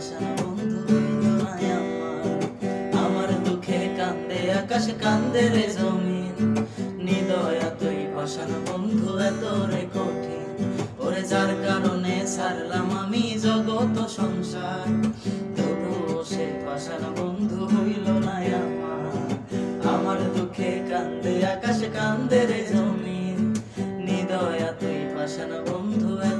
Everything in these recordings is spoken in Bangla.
আশা বন্ধু নাই আমার। আমার দুঃখে কান্দে, আকাশে কান্দে রে জমিন। নিদয়া তুই ভাষণ বন্ধু, এত রে কঠিন। ওরে যার কারণে সারলাম আমি জগত সংসার। তবুও সে ভাষণ বন্ধু হইল না আমার। আমার দুঃখে কান্দে, আকাশে কান্দে রে জমিন। নিদয় তুই ভাষণ বন্ধু, এত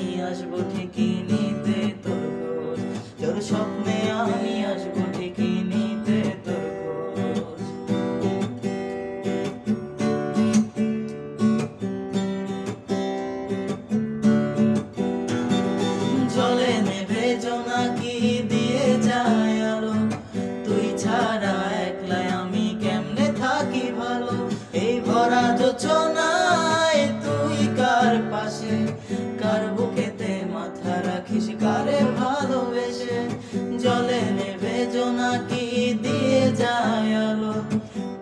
আসব ঠিকই নিতে তোর খোঁজ। তোর স্বপ্নে আমি আসব ঠিকই নিতে তোর খোঁজ। জলে দিয়ে যায় আলো। তুই ছাড়া একলাই আমি কেমনে থাকি ভালো? এই ভরা যোচনায় জোনাকি দিয়ে যায় আলো।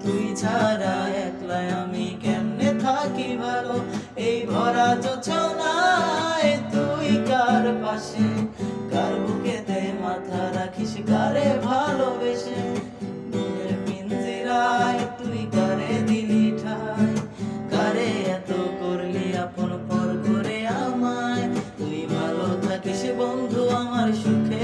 তুই ছাড়া একলাই আমি কেমনে থাকি ভালো? এই ভরা যোচনায় তুই কার পাশে? কার বুকেতে মাথা রাখিস, কারে ভালোবেসে? পিঞ্জিরায় তুই কারে দিলি ঠাই কারে এত করলি আপন পর করে আমায়? তুই ভালো থাকিস বন্ধু আমার সুখে